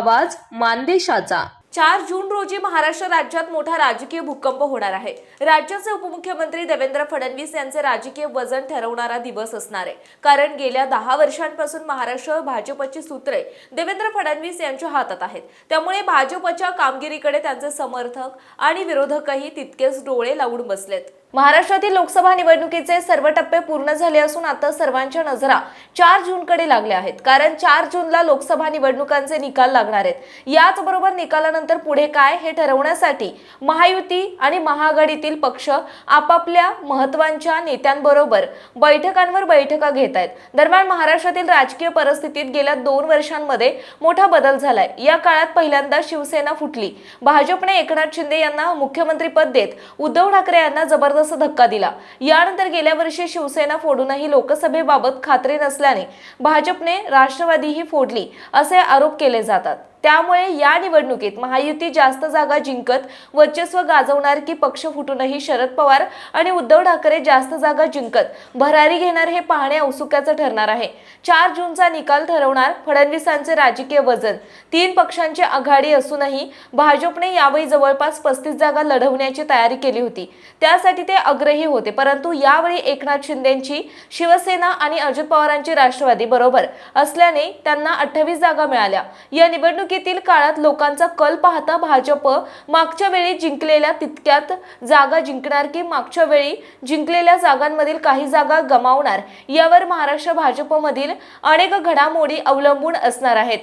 आवाज मानदेशाचा. चार जून रोजी महाराष्ट्र राज्यात मोठा राजकीय भूकंप होणार आहे. राज्याचे उपमुख्यमंत्री देवेंद्र फडणवीस यांचे राजकीय वजन ठरवणारा दिवस असणार आहे. कारण गेल्या दहा वर्षांपासून महाराष्ट्र भाजपची सूत्रे देवेंद्र फडणवीस यांच्या हातात आहेत. त्यामुळे भाजपच्या कामगिरीकडे त्यांचे समर्थक आणि विरोधकही तितकेच डोळे लावून बसलेत. महाराष्ट्रातील लोकसभा निवडणुकीचे सर्व टप्पे पूर्ण झाले असून आता सर्वांच्या नजरा चार जूनकडे लागल्या आहेत. कारण चार जूनला लोकसभा निवडणुकांचे निकाल लागणार आहेत. याचबरोबर निकालानंतर पुढे काय हे ठरवण्यासाठी महायुती आणि महाआघाडीतील पक्ष आपापल्या महत्त्वाच्या नेत्यांबरोबर बैठकांवर बैठका घेत आहेत. दरम्यान महाराष्ट्रातील राजकीय परिस्थितीत गेल्या दोन वर्षांमध्ये मोठा बदल झालाय. या काळात पहिल्यांदा शिवसेना फुटली. भाजपने एकनाथ शिंदे यांना मुख्यमंत्रीपद देत उद्धव ठाकरे यांना जबरदस्त धक्का दिला. यानंतर गेल्या वर्षी शिवसेना फोडूनही लोकसभेबाबत खात्री नसल्याने भाजपने राष्ट्रवादीही फोडली असे आरोप केले जातात. त्यामुळे या निवडणुकीत महायुती जास्त जागा जिंकत वर्चस्व गाजवणार की पक्ष फुटूनही शरद पवार आणि उद्धव ठाकरे जास्त जागा जिंकत भरारी घेणार हे पाहणे औत्सुक्याचं ठरणार आहे. चार जूनचा निकाल ठरवणार फडणवीसांचे राजकीय वजन. तीन पक्षांची आघाडी असूनही भाजपने यावेळी जवळपास पस्तीस जागा लढवण्याची तयारी केली होती. त्यासाठी ते अग्रही होते परंतु यावेळी एकनाथ शिंदेची शिवसेना आणि अजित पवारांची राष्ट्रवादी बरोबर असल्याने त्यांना अठ्ठावीस जागा मिळाल्या. या निवडणुकीतील काळात लोकांचा कल पाहता भाजप मागच्या वेळी जिंकलेल्या तितक्यात जागा जिंकणार की मागच्या वेळी जिंकलेल्या जागांमधील काही जागा गमावणार? यावर महाराष्ट्र भाजपमधील अनेक घडामोडी अवलंबून असणार आहेत.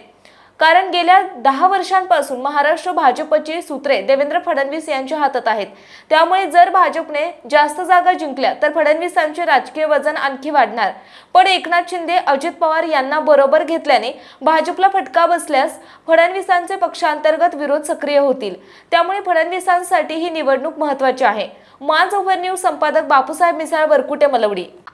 कारण गेल्या दहा वर्षांपासून महाराष्ट्र भाजपची सूत्रे देवेंद्र फडणवीस यांच्या हातात आहेत. त्यामुळे जर भाजपने जास्त जागा जिंकल्या तर फडणवीसांचे राजकीय वजन आणखी वाढणार. पण एकनाथ शिंदे अजित पवार यांना बरोबर घेतल्याने भाजपला फटका बसल्यास फडणवीसांचे पक्षांतर्गत विरोध सक्रिय होतील. त्यामुळे फडणवीसांसाठी ही निवडणूक महत्वाची आहे. माज ओव्हर न्यूज संपादक बापूसाहेब मिसाळ वरकुटे मलवडी.